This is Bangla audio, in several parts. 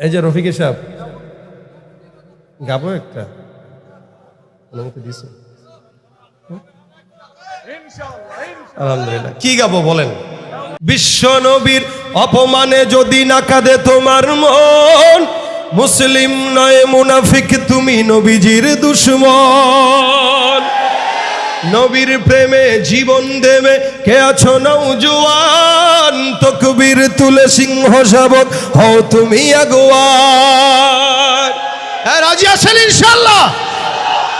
এই যে রফিক সাহেব গাবো একটা। অনুমতি দিছে। আলহামদুলিল্লাহ। কি গাবো বলেন? বিশ্ব নবীর অপমানে যদি না কাঁদে তোমার মন, মুসলিম নয় মুনাফিক, তুমি নবীজির দুশ্মন। নবীর প্রেমে জীবন দেবে। কে আছো নৌজুয়ান তকবীর তুলে সিংহ শাবক হও তুমি আগুয়ান হ্যাঁ রাজি আছেন ইনশাল্লাহ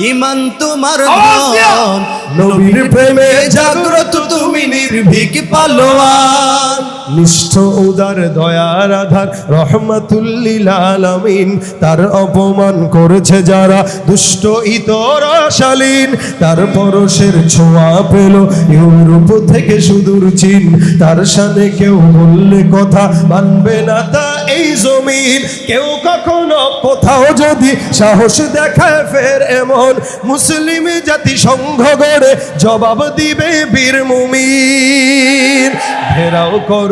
ইমান তোমার নবীর প্রেমে জাগ্রত তুমি নির্ভীক পালোয়ান। নিষ্ঠ উদার দয়ার আধার রহমাতুল্লিল আলামিন, তার অপমান করেছে যারা দুষ্ট, ইতর শালীন তার পরশের ছোঁয়া পেল ইউরোপ থেকে সুদূর চীন। তার সাথে কেউ বললে কথা মানবে না তা এই জমিন। কেউ কখনো কোথাও যদি সাহস দেখায় ফের এমন মুসলিম জাতি সংঘ গড়ে জবাব দিবে বীর ঘেরাও করো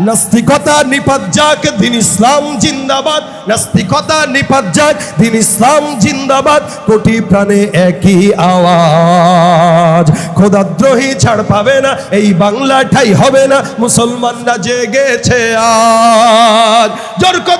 নাস্তিকতা নিপাত যাক, দিন ইসলাম জিন্দাবাদ। নাস্তিকতা নিপাত যাক, দিন ইসলাম জিন্দাবাদ। কোটি প্রাণে একই আওয়াজ। খোদাদ্রোহী ছাড় পাবে না, এই বাংলাটাই হবে না। মুসলমানরা জেগেছে আজ। জোর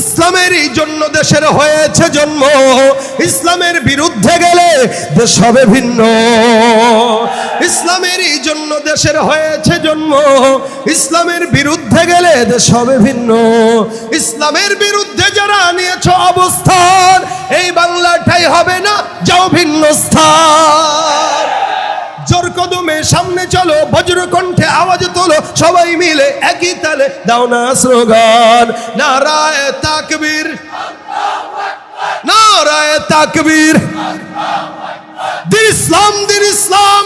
ইসলামেরই জন্য দেশের হয়েছে জন্ম। ইসলামের বিরুদ্ধে গেলে দেশ হবে ভিন্ন। ইসলামেরই জন্য দেশের হয়েছে জন্ম। ইসলামের বিরুদ্ধে গেলে দেশ হবে ভিন্ন। ইসলামের বিরুদ্ধে যারা নিয়েছ অবস্থান, এই বাংলাটাই হবে না, যাও ভিন্ন স্থান। জোর কদমে সামনে চলো, বজ্র কণ্ঠে আওয়াজ তোলো, সবাই মিলে একই তালে দাও না স্লোগান। নারায় তাকবীর নারায় তাকবীর। দিন ইসলাম দিন ইসলাম।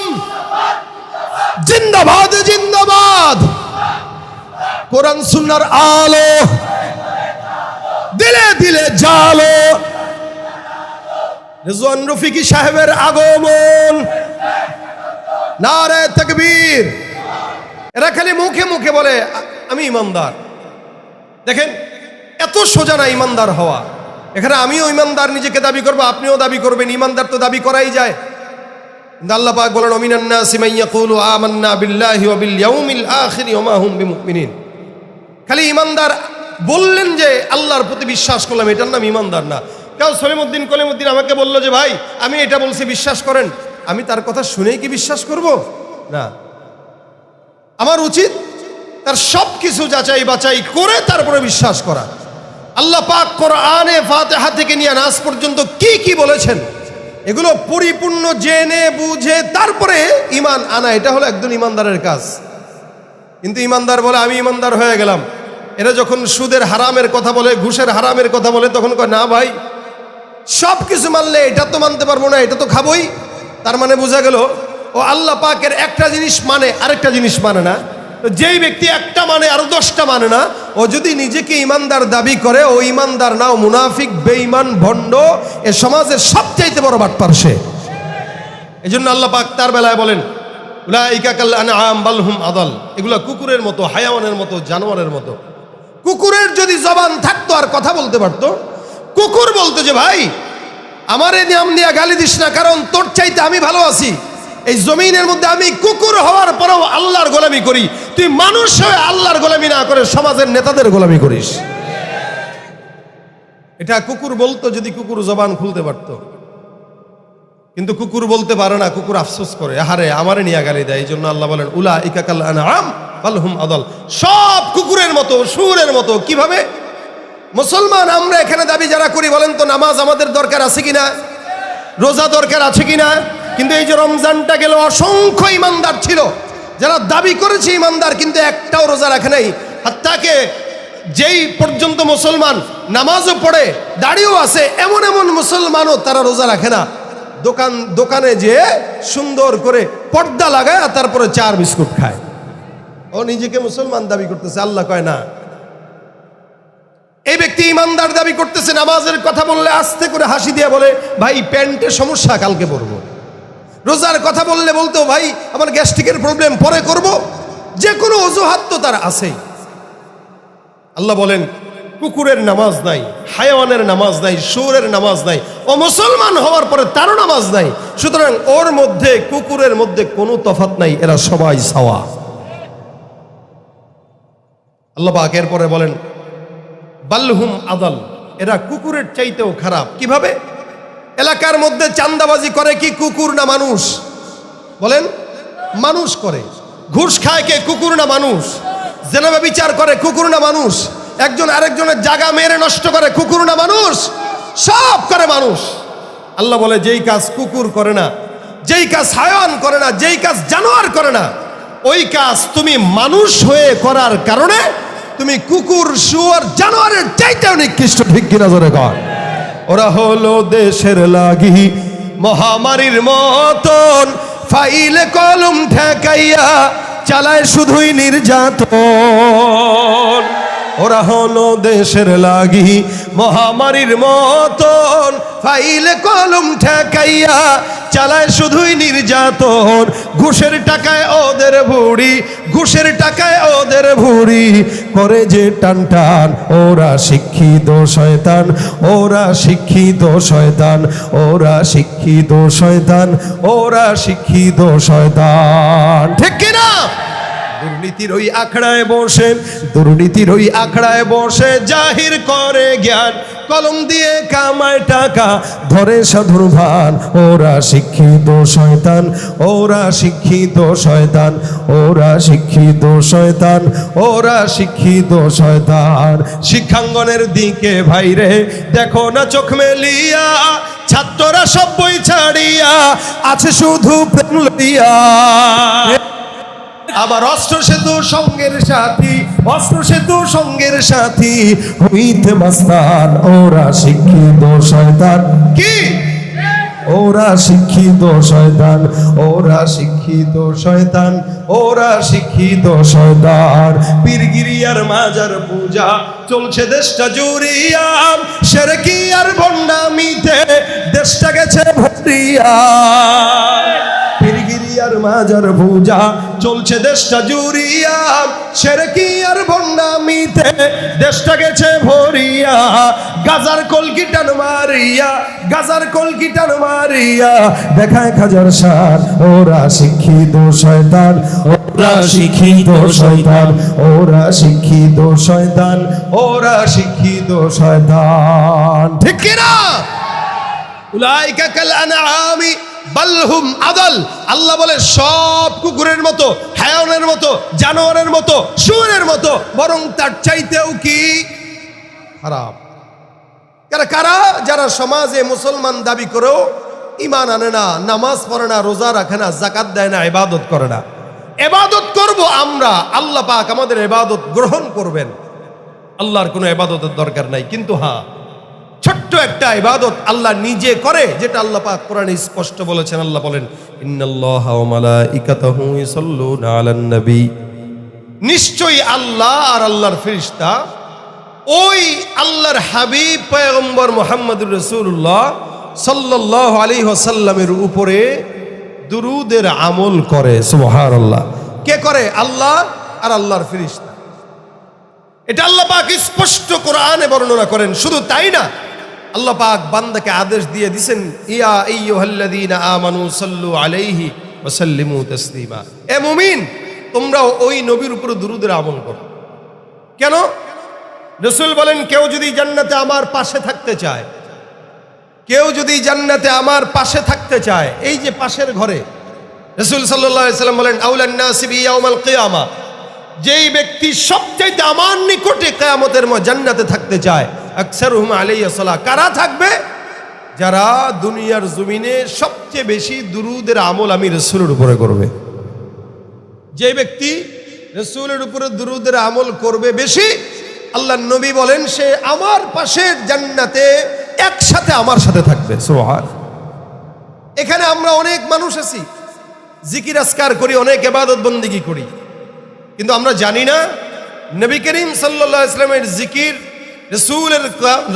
জিন্দাবাদ জিন্দাবাদ। কোরআন, সুন্নার আলো। দিলে দিলে জালো। রেজওয়ান রফিকি সাহেবের আগমন। নারে তকবীর। এরা খালি মুখে মুখে বলে, আমি ইমানদার। দেখেন, এত সোজা না ইমানদার হওয়া। এখানে আমিও ইমানদার, নিজেকে দাবি করব, আপনিও দাবি করবেন, ইমানদার তো দাবি করাই যায়। কিন্তু আল্লাহ পাক বলেন অমিনান্না সিমাইয়া কুলু আমান্না বিল্লাহি ওয়া বিল ইয়াউমিল আখিরি ওয়া মা হুম বিমুমিনিন। খালি ইমানদার বললেন যে, আল্লাহর প্রতি বিশ্বাস করলাম, এটার নাম ইমানদার না। কেউ সলিমুদ্দিন কলিমুদ্দিন আমাকে বলল যে, ভাই, আমি এটা বলছি, বিশ্বাস করেন। আমি তার কথা শুনেই কি বিশ্বাস করব? না। আমার উচিত তার সব কিছু যাচাই বাছাই করে তারপরে বিশ্বাস করা। আল্লাহ পাক কোরআনে ফাতেহা থেকে নিয়ে নাস পর্যন্ত কি কি বলেছেন? এগুলো পরিপূর্ণ জেনে, বুঝে, তারপরে ইমান আনা, এটা হলো একজন ইমানদারের কাজ। কিন্তু ইমানদার বলে, আমি ইমানদার হয়ে গেলাম। এরা যখন সুদের হারামের কথা বলে, ঘুষের হারামের কথা বলে, তখন কয়, না ভাই সব কিছু মানলে এটা তো মানতে পারব না, এটা তো খাবোই। তার মানে বোঝা গেল, ও আল্লাহ পাকের একটা জিনিস মানে আরেকটা জিনিস মানে না। যেই ব্যক্তি একটা মানে আরও দশটা মানে না, ও যদি নিজেকে ইমানদার দাবি করে, ও ইমানদার না, ও মুনাফিক, বেঈমান, ভণ্ড, এ সমাজের সবচাইতে বড় বাটপার সে। এই জন্য আল্লাহ পাক তার বেলায় বলেন, উলাইকা কাল আনআম বাল হুম আদাল। এগুলা কুকুরের মতো, হায়াওয়ানের মতো, জানোয়ারের মতো। কুকুরের যদি জবান থাকতো আর কথা বলতে পারতো, কুকুর বলতো যে, ভাই আমার এই নাম নিয়ে গালি দিস না, কারণ তোর চাইতে আমি ভালো আছি। এই জমিনের মধ্যে আমি কুকুর হওয়ার পরেও আল্লাহর গোলামি করি। তুই মানুষ হয়ে আল্লাহর গোলামি না করে সমাজের নেতাদের গোলামি করিস। এটা কুকুর বলতো, যদি কুকুর জবান খুলতে পারতো। কিন্তু কুকুর বলতে পারে না, কুকুর আফসোস করে, আহারে, আমারে নিয়ে গালি দেয়। এই জন্য আল্লাহ বলেন উলা ইকাকাল আনআম বালহুম আদল। সব কুকুরের মতো, সুরের মতো, কীভাবে? মুসলমান, আমরা এখানে দাবি যারা করি, বলেন তো নামাজ আমাদের দরকার আছে কিনা? রোজা দরকার আছে কিনা? কিন্তু এই যে রমজানটা গেল, অসংখ্য ইমানদার ছিল। যারা দাবি করেছে ইমানদার, কিন্তু একটাও রোজা রাখে নাই। হাত্তাকে যেই পর্যন্ত মুসলমান নামাজও পড়ে, দাড়িও আছে, এমন এমন মুসলমানও তারা রোজা রাখে না। দোকান, দোকানে যে সুন্দর করে পর্দা লাগায়, আর তারপরে চার বিস্কুট খায়। ও নিজেকে মুসলমান দাবি করতেছে, আল্লাহ কয় না। এই ব্যক্তি ইমানদার দাবি করতেছে, নামাজের কথা বললে আস্তে করে হাসি দিয়ে বলে, ভাই, প্যান্টের সমস্যা কালকে পরবো। রোজার কথা বললে বলতো, ভাই, আমার গ্যাস্ট্রিকের প্রবলেম, পরে করব। যে কোনো অজুহাত তো তার আছেই। আল্লাহ বলেন, কুকুরের নামাজ নাই, হায়াওয়ানের নামাজ নাই সুরের নামাজ নাই ও মুসলমান হওয়ার পরে তারও নামাজ নাই। সুতরাং ওর মধ্যে, কুকুরের মধ্যে কোনো তফাত নাই, এরা সবাই সাওয়া আল্লাহ পাক এরপরে বলেন বাল্হুম আদাল। এরা কুকুরের চাইতেও খারাপ। কীভাবে? এলাকার মধ্যে চান্দাবাজি করে কি কুকুর না মানুষ? বলেন, মানুষ করে। ঘুষ খায় কে? কুকুর না মানুষ? জেনাবে বিচার করে, কুকুর না মানুষ? একজন আরেকজনের জায়গা মেরে নষ্ট করে, কুকুর না মানুষ? সব করে মানুষ। আল্লাহ বলে, যেই কাজ কুকুর করে না, যেই কাজ হায়ান করে না, যেই কাজ জানোয়ার করে না, ওই কাজ তুমি মানুষ হয়ে করার কারণে তুমি কুকুর, শুয়ার, জানোয়ারের চাইতেও নিকৃষ্ট, ঠিক কিনা কর ওরা হলো দেশের লাগি, মহামারীর মতন। ফাইলে কলম ঠেকাইয়া চালায় শুধুই নির্যাতন। ওরা হলো দেশের লাগি মহামারীর মতন। ফাইলে কলম ঠেকাইয়া চালায় শুধুই নির্যাতন। ঘুষের টাকায় ওদের ভুড়ি, ঘুষের টাকায় ওদের ভুড়ি। করে যে টান টান, ওরা শিক্ষিত শয়তান, ওরা শিক্ষিত শয়তান, ওরা শিক্ষিত শয়তান, ওরা শিক্ষিত শয়তান। ঠিক কিনা? দুর্নীতির ওই আখড়ায় বসে, দুর্নীতির ওই আখড়ায় বসে জাহির করে জ্ঞান। কলম দিয়ে কামায় টাকা, ধরে সাধুর ভান। ওরা শিক্ষিত শয়তান, ওরা শিক্ষিত শয়তান, ওরা শিক্ষিত শয়তান, ওরা শিক্ষিত শয়তান। শিক্ষাঙ্গনের দিকে ভাইরে দেখো না চোখ মেলিয়া, ছাত্ররা সব বই ছাড়িয়া, আছে শুধু প্রেম লইয়া। আবার অস্ত্র সেতু সঙ্গের সাথী, অস্ত্র সেতু সঙ্গের সাথী হইতে মাস্তান, ওরা শিক্ষিত শয়তান। কি? ওরা শিক্ষিত শয়তান, ওরা শিক্ষিত শয়তান, ওরা শিক্ষিত শয়তান। পীরগিরিয়ার মাজার পূজা চলছে দেশটা জুড়িয়া সেরকি আর ভণ্ডামিতে দেশটা গেছে ভরিয়া মাজার পূজা চলছে দেশটা জুড়িয়া। সেরকি আর ভণ্ডামিতে? দেশটা গেছে ভরিয়া। গাজার কলকিটান মারিয়া, গাজার কলকিটান মারিয়া। দেখায় খাজার সার ওরা শিক্ষিত শয়তান। ওরা শিক্ষিত শয়তান, ওরা শিক্ষিত শয়তান, ওরা শিক্ষিত শয়তান। ঠিক কিনা? উলাইকা কাল আনআমি বালহুম আদাল। আল্লাহ বলে, সব কুকুরের মতো, হায়ানের মতো, জানোয়ারের মতো, শুয়োরের মতো, বরং তার চাইতেও কি খারাপ? কারা কারা? যারা সমাজে মুসলমান দাবি করেও ইমান আনে না, নামাজ পড়ে না, রোজা রাখে না জাকাত দেয় না, ইবাদত করে না। এবাদত করব আমরা, আল্লাহ পাক আমাদের এবাদত গ্রহণ করবেন। আল্লাহর কোনো এবাদতের দরকার নাই, কিন্তু হ্যাঁ ছোট্ট একটা ইবাদত আল্লাহ নিজে করে, যেটা আল্লাহ পাক কোরআনে স্পষ্ট বলেছেন। আল্লাহ বলেন, ইন্নাল্লাহা ওয়া মালাইকাতাহু ইউসাল্লুনা আলান নবী। নিশ্চয়ই আল্লাহ আর আল্লাহর ফেরেশতা ওই আল্লাহর হাবিব পয়গম্বর মুহাম্মদুর রাসূলুল্লাহ সাল্লাল্লাহু আলাইহি ওয়াসাল্লামের উপরে দুরুদের আমল করে সুবহান আল্লাহ কে করে? আল্লাহ আর আল্লাহর ফিরিস্তা। এটা আল্লাহ পাক স্পষ্ট কোরআনে বর্ণনা করেন। শুধু তাই না আল্লাহ পাক বান্দাকে আদেশ দিয়ে দিছেন, ইয়া আইয়ুহাল্লাযীনা আমানু সাল্লু আলাইহি ওয়া সাল্লিমু তাসলিমা। এ মুমিন তোমরা ওই নবীর উপর দুরুদের আমল করো। কেন? রসুল বলেন, কেউ যদি জান্নাতে আমার পাশে থাকতে চায়, কেউ যদি জান্নাতে আমার পাশে থাকতে চায়, এই যে পাশের ঘরে। রসুল সাল্লাম বলেন আউলান নাসিবি ইয়াউমাল কিয়ামা। যেই ব্যক্তি সবচাইতে আমার নিকটে কেয়ামতের জান্নাতে থাকতে চায় আকসার হুম আলাইয়া সালাহ। কারা থাকবে? যারা দুনিয়ার জমিনে সবচেয়ে বেশি দুরুদের আমল আমি রসুলের উপরে করবে। যে ব্যক্তি রসুলের উপরে দুরুদের আমল করবে বেশি আল্লাহ নবী বলেন, সে আমার পাশে জান্নাতে একসাথে আমার সাথে থাকবে। সোহার এখানে আমরা অনেক মানুষ আছি, জিকির আসকার করি, অনেক এবাদত বন্দিগি করি। কিন্তু আমরা জানি না, নবী করিম সাল্লাহ ইসলামের জিকির রসুলের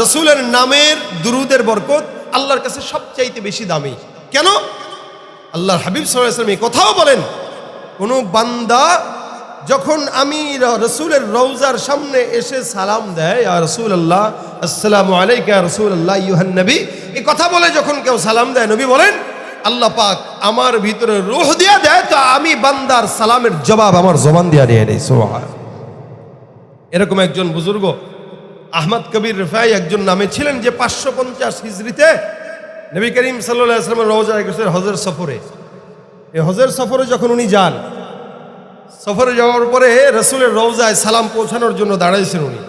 রসুলের নামের দুরুদের বরকত আল্লাহর কাছে সবচাইতে বেশি দামি। কেন? আল্লাহর হাবিব সাল্লাহ ইসলাম এই কথাও বলেন, কোনো বান্দা যখন আমি রসুলের রৌজার সামনে এসে সালাম দেয় আর রসুল আল্লাহ আসসালামু আলাইকা রসুল আল্লাহ ইউহান নবী। এই কথা বলে যখন কেউ সালাম দেয়, নবী বলেন, আল্লাহ পাক আমার ভিতরে রোহ দিয়া দেয়, তো আমি বান্দার সালামের জবাব আমার জবান দিয়া নিয়ে নেই সোহার এরকম একজন বুজুর্গ আহমদ কবির রেফাই একজন নামে ছিলেন যে পাঁচশো পঞ্চাশ হিজড়িতে নবী করিম সাল্লাহ আসলামের রওজা গেছেন হজের সফরে। এই হজের সফরে যখন উনি যান, সফরে যাওয়ার পরে রসুলের রওজায় সালাম পৌঁছানোর জন্য দাঁড়াইছেন উনি।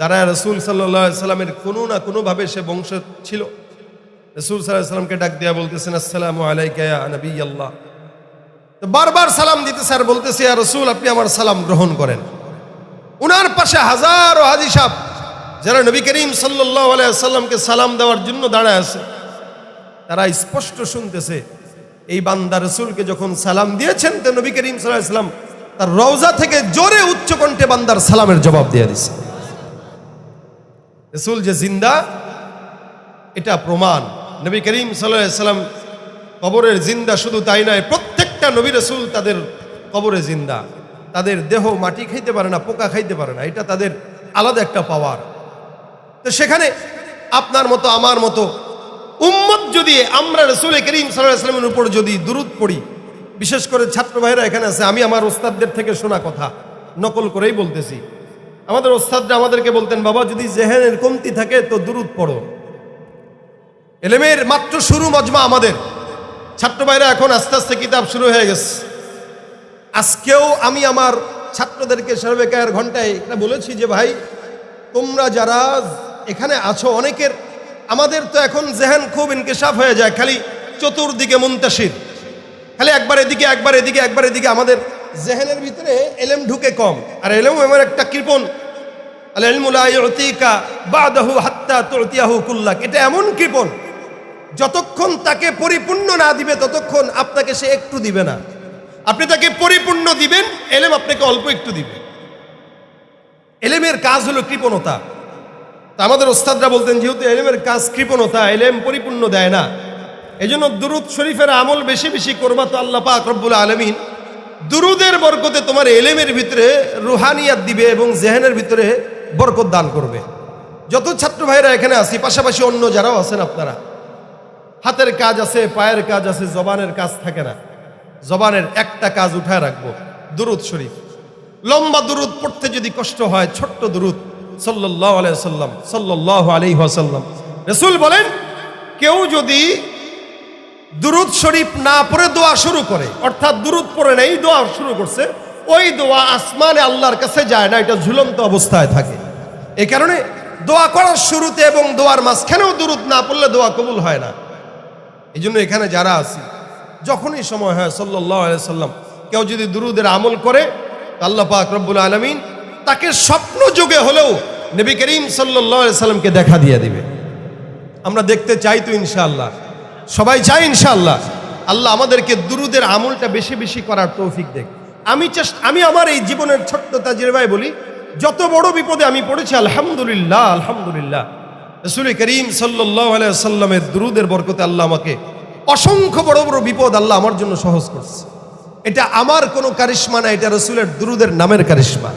দাঁড়ায় রসুল সাল্লাহ সাল্লামের কোনো না কোনোভাবে সে বংশ ছিল। রসুল সাল্লাহ সাল্লামকে ডাক দেয়া বলতেছেন, আসসালামু আলাইকা নবী আল্লাহ। তো বারবার সালাম দিতে স্যার বলতেছে আর রসুল, আপনি আমার সালাম গ্রহণ করেন। উনার পাশে হাজারো হাজি সাহ যারা নবী করিম সাল্লাহ আলাইসাল্লামকে সালাম দেওয়ার জন্য দাঁড়ায় আছে, তারা স্পষ্ট শুনতেছে, এই বান্দা রসুলকে যখন সালাম দিয়েছেন, তো নবী করিম সাল্লাহ ইসলাম তার রওজা থেকে জোরে উচ্চ কণ্ঠে বান্দার সালামের জবাব দিয়ে দিছে। রসুল যে জিন্দা, এটা প্রমাণ। নবী করিম সাল্লাম কবরের জিন্দা শুধু তাই নয়, প্রত্যেকটা নবী রসুল তাদের কবরে জিন্দা। তাদের দেহ মাটি খাইতে পারে না, পোকা খাইতে পারে না। এটা তাদের আলাদা একটা পাওয়ার। তো সেখানে আপনার মতো, আমার মতো উম্মত যদি আমরা রসুল করিম সাল্লাহ ইসলামের উপর যদি দূরত পড়ি, বিশেষ করে ছাত্র ভাইরা এখানে আছে, আমি আমার ওস্তাদদের থেকে শোনা কথা, নকল করেই বলতেছি। আমাদের ওস্তাদরা আমাদেরকে বলতেন, বাবা, যদি জেহেনের কমতি থাকে তো দূরত পড়ো। এলেমের মাত্র শুরু মজমা আমাদের। ছাত্র ভাইরা এখন আস্তে আস্তে কিতাব শুরু হয়ে গেছে। আজকেও আমি আমার ছাত্রদেরকে সর্বেকার ঘন্টায় এটা বলেছি যে, ভাই, তোমরা যারা এখানে আছো, অনেকের, আমাদের তো এখন জেহান খুব ইনকেশাফ হয়ে যায়, খালি চতুর্দিকে মুন্তাসির। খালি একবার এদিকে একবার এদিকে একবার এদিকে আমাদের জেহেনের ভিতরে এলেম ঢুকে কম। আর এলেম এমন একটা কুল্লাক। এটা এমন কৃপণ, যতক্ষণ তাকে পরিপূর্ণ না দিবে, ততক্ষণ আপনাকে সে একটু দিবে না। আপনি তাকে পরিপূর্ণ দিবেন, এলেম আপনাকে অল্প একটু দিবে। এলেমের কাজ হলো কৃপণতা। তা আমাদের ওস্তাদরা বলতেন, যেহেতু এলেমের কাজ কৃপণতা, এলেম পরিপূর্ণ দেয় না। এই জন্য দুরুদ শরীফের আমল বেশি বেশি করবা তো আল্লাহ পাক আলমিন। দুরুদের বরকতে তোমার এলেমের ভিতরে রুহানিয়াত দিবে এবং জেহেনের ভিতরে বরকত দান করবে। যত ছাত্র ভাইরা এখানে আছি, পাশাপাশি অন্য যারাও আছেন আপনারা। হাতের কাজ আছে, পায়ের কাজ আছে, জবানের কাজ থাকে না। জবানের একটা কাজ উঠায় রাখব, দুরুদ শরীফ। লম্বা দুরুদ পড়তে যদি কষ্ট হয়, ছোট্ট দুরুদ সাল্লাহ আলাইসাল্লাম সাল্লাহ আলি ওয়াসাল্লাম। রসুল বলেন, কেউ যদি দুরুদ শরীফ না পড়ে দোয়া শুরু করে, অর্থাৎ দুরুদ পড়ে নেই, দোয়া শুরু করছে, ওই দোয়া আসমানে আল্লাহর কাছে যায় না, এটা ঝুলন্ত অবস্থায় থাকে। এই কারণে দোয়া করার শুরুতে এবং দোয়ার মাঝখানেও দুরুদ না পড়লে দোয়া কবুল হয় না। এই জন্য এখানে যারা আছি যখনই সময় হয় সাল্লাহ সাল্লাম, কেউ যদি দুরুদের আমল করে আল্লাহ পাক রব্বুল আলমিন তাকে স্বপ্ন যুগে হলেও নবী করিম সাল্লাহ সাল্লামকে দেখা দিয়ে দিবে। আমরা দেখতে চাই তো ইনশাআল্লাহ। সবাই চাই ইনশাআল্লাহ। আল্লাহ আমাদেরকে দুরুদের আমলটা বেশি বেশি করার তৌফিক দেখ আমি চেষ্টা, আমি আমার এই জীবনের ছোট্ট তাজিরবাই বলি, যত বড় বিপদে আমি পড়েছি, আলহামদুলিল্লাহ আলহামদুলিল্লাহ। রসুল করিম সাল্লাহ সাল্লামের দুরুদের বরকতে আল্লাহ আমাকে অসংখ্য বড় বড় বিপদ আল্লাহ আমার জন্য সহজ করছে। এটা আমার কোনো কারিশ্মা না, এটা রসুলের দুরুদের নামের কারিশ্মা।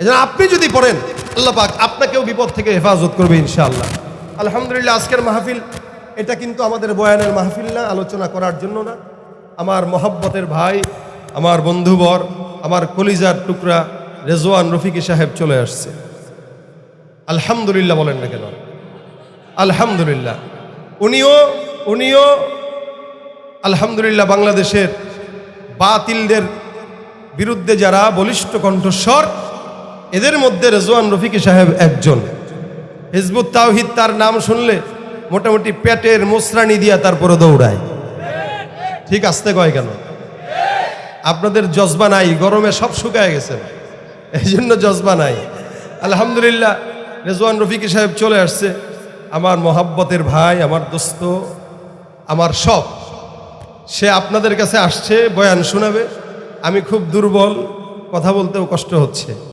এজন্য আপনি যদি পড়েন, আল্লাহ পাক আপনাকেও বিপদ থেকে হেফাজত করবে ইনশাআল্লাহ। আলহামদুলিল্লাহ, আজকের মাহফিল, এটা কিন্তু আমাদের বয়ানের মাহফিল না, আলোচনা করার জন্য না। আমার মহাব্বতের ভাই, আমার বন্ধুবর, আমার কলিজার টুকরা রেজওয়ান রফিকি সাহেব চলে আসছে। আলহামদুলিল্লাহ বলেন না কেন? আলহামদুলিল্লাহ। উনিও উনিও আলহামদুলিল্লাহ বাংলাদেশের বাতিলদের বিরুদ্ধে যারা বলিষ্ঠ কণ্ঠস্বর, এদের মধ্যে রেজওয়ান রফিকি সাহেব একজন। হিজবুত তাওহিদ তার নাম শুনলে মোটামুটি পেটের মোসরানি দিয়া তারপরে দৌড়ায়। ঠিক আসতে কয় কেন? আপনাদের জজবা নাই, গরমে সব শুকায় গেছে। এই জন্য জজবা নাই। আলহামদুলিল্লাহ, রেজওয়ান রফিকি সাহেব চলে আসছে। আমার মহাব্বতের ভাই, আমার দোস্ত আমার সব। সে আপনাদের কাছে আসছে, বয়ান শোনাবে। আমি খুব দুর্বল, কথা বলতেও কষ্ট হচ্ছে।